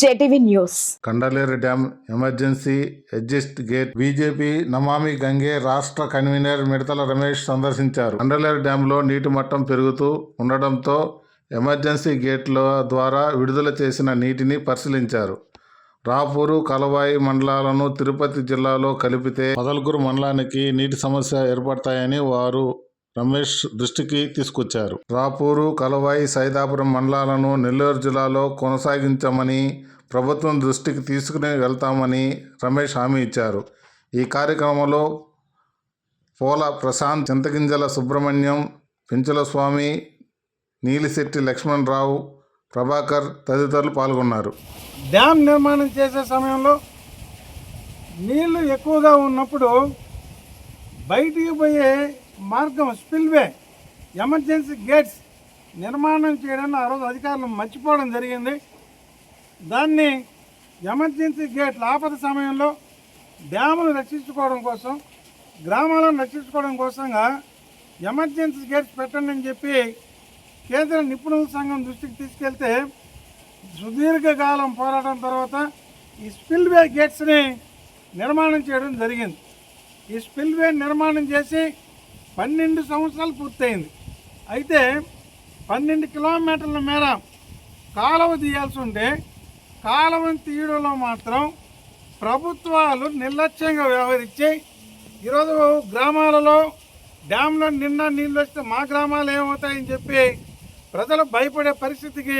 JTV news. Kandaleru dam emergency exist gate BJP Namami Gange రాష్ట్ర convener మిడతల రమేష్ సందర్శించారు. కండలేరు డ్యాంలో నీటి మట్టం పెరుగుతూ ఉండడంతో ఎమర్జెన్సీ గేట్ల ద్వారా విడుదల చేసిన నీటిని పరిశీలించారు. రాపూరు కలవాయి మండలాలను తిరుపతి జిల్లాలో కలిపితే మొదలుగురు మండలానికి నీటి సమస్య ఏర్పడతాయని వారు రమేష్ దృష్టికి తీసుకొచ్చారు. రాపూరు కలవాయి సైదాపురం మండలాలను నెల్లూరు జిల్లాలో కొనసాగించమని ప్రభుత్వం దృష్టికి తీసుకుని వెళ్తామని రమేష్ హామీ ఇచ్చారు. ఈ కార్యక్రమంలో పోల ప్రశాంత్ చింతగింజల సుబ్రహ్మణ్యం పెంచుల స్వామి నీలిశెట్టి లక్ష్మణరావు ప్రభాకర్ తదితరులు పాల్గొన్నారు. డ్యామ్ నిర్మాణం చేసే సమయంలో నీళ్ళు ఎక్కువగా ఉన్నప్పుడు బయటికి పోయే మార్గం స్పిల్వే ఎమర్జెన్సీ గేట్స్ నిర్మాణం చేయడాన్ని ఆ రోజు అధికారులు మర్చిపోవడం జరిగింది. దాన్ని ఎమర్జెన్సీ గేట్లు ఆపద సమయంలో డ్యామును రక్షించుకోవడం కోసం గ్రామాలను రక్షించుకోవడం కోసంగా ఎమర్జెన్సీ గేట్స్ పెట్టండి అని చెప్పి కేంద్ర నిపుణుల సంఘం దృష్టికి తీసుకెళ్తే సుదీర్ఘకాలం పోరాటం తర్వాత ఈ స్పిల్వే గేట్స్ని నిర్మాణం చేయడం జరిగింది. ఈ స్పిల్వే నిర్మాణం చేసి పన్నెండు సంవత్సరాలు పూర్తయింది. అయితే పన్నెండు కిలోమీటర్ల మేర కాలువ తీయాల్సి ఉంటే కాలువను తీయడంలో మాత్రం ప్రభుత్వాలు నిర్లక్ష్యంగా వ్యవహరించి ఈరోజు గ్రామాలలో డ్యాంలో నిన్న నీళ్ళు వస్తే మా గ్రామాలు ఏమవుతాయని చెప్పి ప్రజలు భయపడే పరిస్థితికి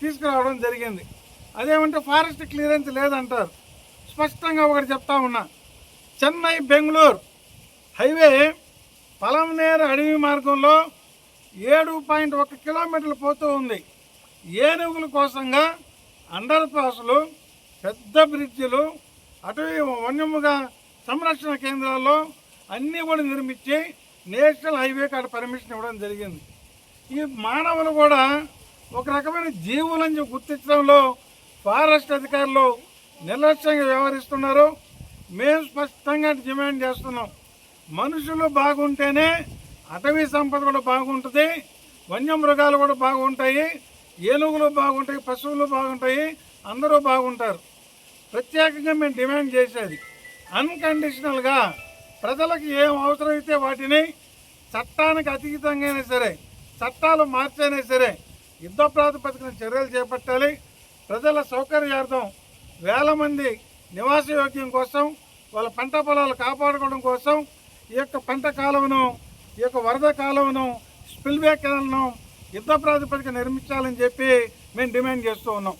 తీసుకురావడం జరిగింది. అదేమంటే ఫారెస్ట్ క్లియరెన్స్ లేదంటారు. స్పష్టంగా ఒకటి చెప్తా ఉన్నా. చెన్నై బెంగళూరు హైవే పలంనేరు అడవి మార్గంలో ఏడు పాయింట్ ఒక కిలోమీటర్లు పోతూ ఉంది. ఏనుగుల కోసంగా అండర్ పాస్లు పెద్ద బ్రిడ్జిలు అటవీ వన్యముగా సంరక్షణ కేంద్రాల్లో అన్నీ కూడా నిర్మించి నేషనల్ హైవే కాడ పర్మిషన్ ఇవ్వడం జరిగింది. ఈ మానవులు కూడా ఒక రకమైన జీవులని గుర్తించడంలో ఫారెస్ట్ అధికారులు నిర్లక్ష్యంగా వ్యవహరిస్తున్నారు. మేము స్పష్టంగా డిమాండ్ చేస్తున్నాం. మనుషులు బాగుంటేనే అటవీ సంపద కూడా బాగుంటుంది వన్యమృగాలు కూడా బాగుంటాయి ఏనుగులు బాగుంటాయి పశువులు బాగుంటాయి అందరూ బాగుంటారు. ప్రత్యేకంగా మేము డిమాండ్ చేసేది అన్కండిషనల్గా ప్రజలకు ఏం అవసరమైతే వాటిని చట్టానికి అతీతంగా అయినా సరే చట్టాలు మార్చైనా సరే యుద్ధ ప్రాతిపదికన చర్యలు చేపట్టాలి. ప్రజల సౌకర్యార్థం వేల మంది నివాస యోగ్యం కోసం వాళ్ళ పంట పొలాలు కాపాడుకోవడం కోసం ఈ యొక్క పంట కాలువను ఈ యొక్క వరద కాలువను స్పిల్వే కెనాల్ను యుద్ధ ప్రాతిపదిక నిర్మించాలని చెప్పి మేము డిమాండ్ చేస్తూ ఉన్నాం.